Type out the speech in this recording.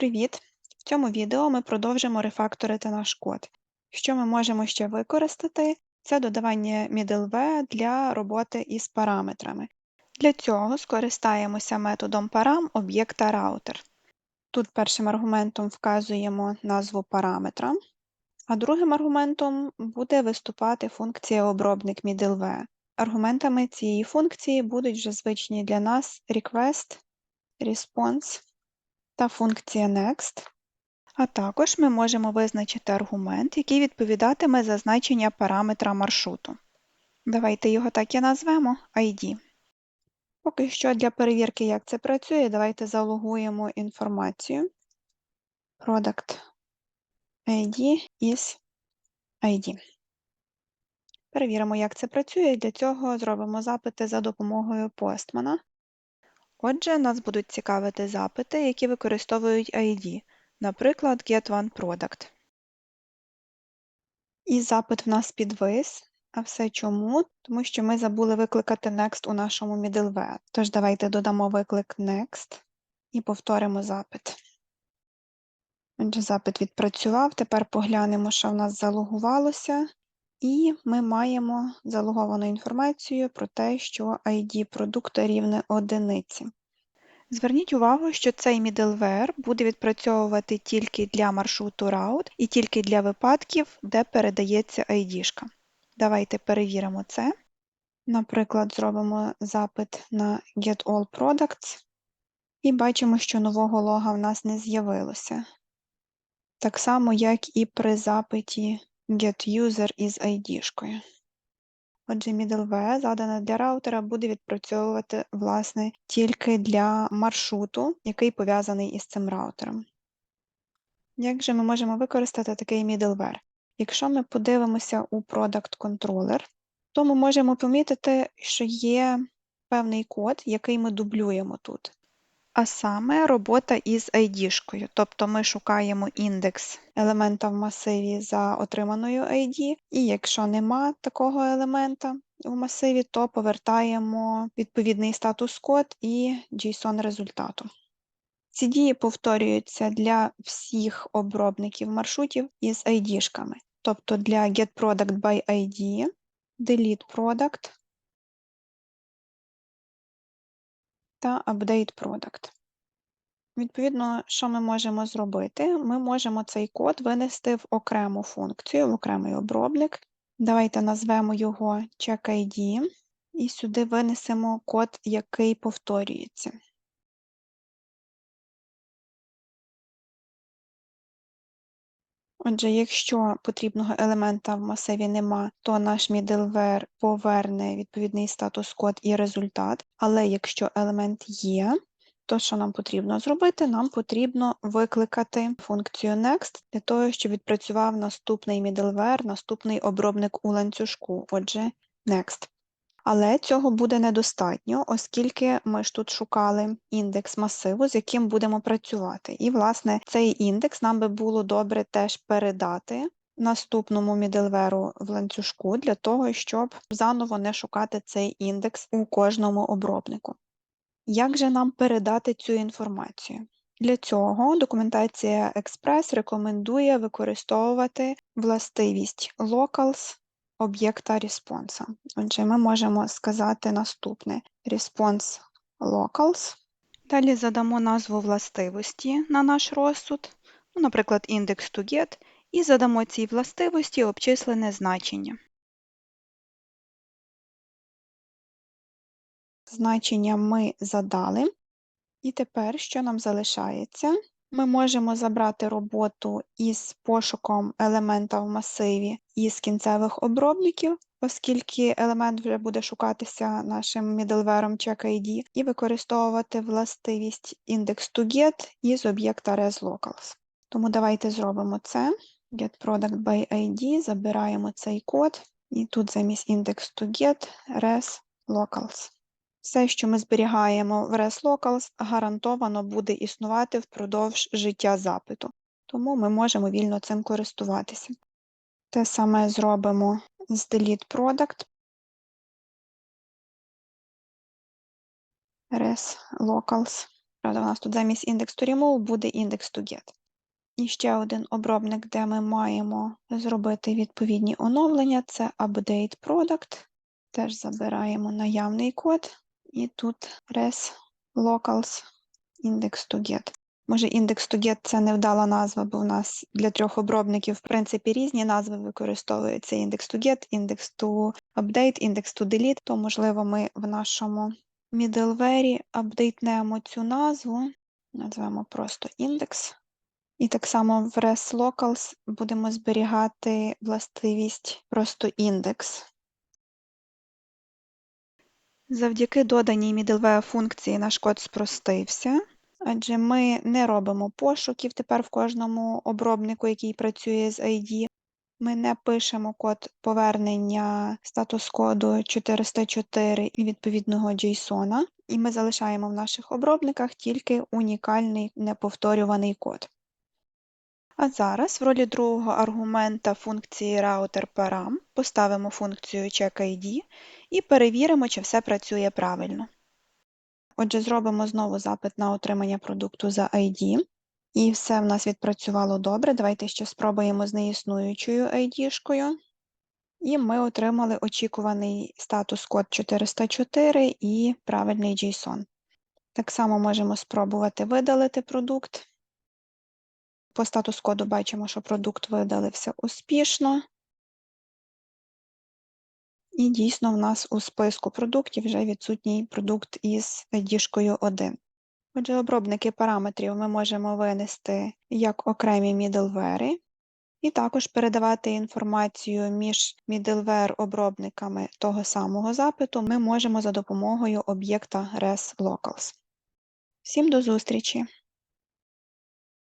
Привіт! В цьому відео ми продовжимо рефакторити наш код. Що ми можемо ще використати? Це додавання middleware для роботи із параметрами. Для цього скористаємося методом param об'єкта router. Тут першим аргументом вказуємо назву параметра, а другим аргументом буде виступати функція обробник middleware. Аргументами цієї функції будуть вже звичні для нас request, response та функція next. А також ми можемо визначити аргумент, який відповідатиме за значення параметра маршруту. Давайте його так і назвемо ID. Поки що для перевірки, як це працює, давайте залогуємо інформацію. Product ID is ID. Перевіримо, як це працює, для цього зробимо запити за допомогою постмана. Отже, нас будуть цікавити запити, які використовують ID, наприклад, getOneProduct. І запит в нас підвис. А все чому? Тому що ми забули викликати next у нашому middleware. Тож давайте додамо виклик next і повторимо запит. Отже, запит відпрацював. Тепер поглянемо, що в нас залогувалося. І ми маємо залоговану інформацію про те, що ID продукту рівне одиниці. Зверніть увагу, що цей middleware буде відпрацьовувати тільки для маршруту route і тільки для випадків, де передається ID. Давайте перевіримо це. Наприклад, зробимо запит на getAllProducts і бачимо, що нового лога в нас не з'явилося. Так само, як і при запиті getUser із ID-шкою. Отже, middleware, задане для раутера, буде відпрацьовувати, власне, тільки для маршруту, який пов'язаний із цим раутером. Як же ми можемо використати такий middleware? Якщо ми подивимося у Product Controller, то ми можемо помітити, що є певний код, який ми дублюємо тут. А саме робота із ID-шкою, тобто ми шукаємо індекс елемента в масиві за отриманою ID, і якщо нема такого елемента в масиві, то повертаємо відповідний статус-код і JSON результату. Ці дії повторюються для всіх обробників маршрутів із ID-шками, тобто для getProductById, deleteProduct, та Update Product. Відповідно, що ми можемо зробити? Ми можемо цей код винести в окрему функцію, в окремий обробник. Давайте назвемо його checkID і сюди винесемо код, який повторюється. Отже, якщо потрібного елемента в масиві нема, то наш middleware поверне відповідний статус-код і результат. Але якщо елемент є, то що нам потрібно зробити? Нам потрібно викликати функцію next для того, щоб відпрацював наступний middleware, наступний обробник у ланцюжку, отже, next. Але цього буде недостатньо, оскільки ми ж тут шукали індекс масиву, з яким будемо працювати. І, власне, цей індекс нам би було добре теж передати наступному міделверу в ланцюжку для того, щоб заново не шукати цей індекс у кожному обробнику. Як же нам передати цю інформацію? Для цього документація Express рекомендує використовувати властивість locals об'єкта response. Отже, ми можемо сказати наступне: response locals. Далі задамо назву властивості на наш розсуд, ну, наприклад, index to get, і задамо цій властивості обчислене значення. Значення ми задали. І тепер, що нам залишається? Ми можемо забрати роботу із пошуком елемента в масиві із кінцевих обробників, оскільки елемент вже буде шукатися нашим middleware checkID, і використовувати властивість index2get із об'єкта resLocals. Тому давайте зробимо це. GetProductById, забираємо цей код, і тут замість index2get resLocals. Все, що ми зберігаємо в ResLocals, гарантовано буде існувати впродовж життя запиту, тому ми можемо вільно цим користуватися. Те саме зробимо з DeleteProduct. ResLocals. Правда, у нас тут замість index to remove буде index to get. І ще один обробник, де ми маємо зробити відповідні оновлення, це update product. Теж забираємо наявний код. І тут res locals index to get. Може, index to get це невдала назва, бо в нас для трьох обробників, в принципі, різні назви використовуються index to get, index to update, index to delete, то, можливо, ми в нашому middleware апдейтнемо цю назву, назвемо просто індекс. І так само в res locals будемо зберігати властивість просто індекс. Завдяки доданій middleware функції наш код спростився, адже ми не робимо пошуків тепер в кожному обробнику, який працює з ID. Ми не пишемо код повернення статус-коду 404 і відповідного JSON, і ми залишаємо в наших обробниках тільки унікальний неповторюваний код. А зараз в ролі другого аргумента функції router param поставимо функцію checkID і перевіримо, чи все працює правильно. Отже, зробимо знову запит на отримання продукту за ID. І все в нас відпрацювало добре. Давайте ще спробуємо з неіснуючою ID-шкою. І ми отримали очікуваний статус-код 404 і правильний JSON. Так само можемо спробувати видалити продукт. По статус-коду бачимо, що продукт видалився успішно. І дійсно в нас у списку продуктів вже відсутній продукт із ID-шкою 1. Отже, обробники параметрів ми можемо винести як окремі middleware, і також передавати інформацію між middleware-обробниками того самого запиту ми можемо за допомогою об'єкта res locals. Всім до зустрічі!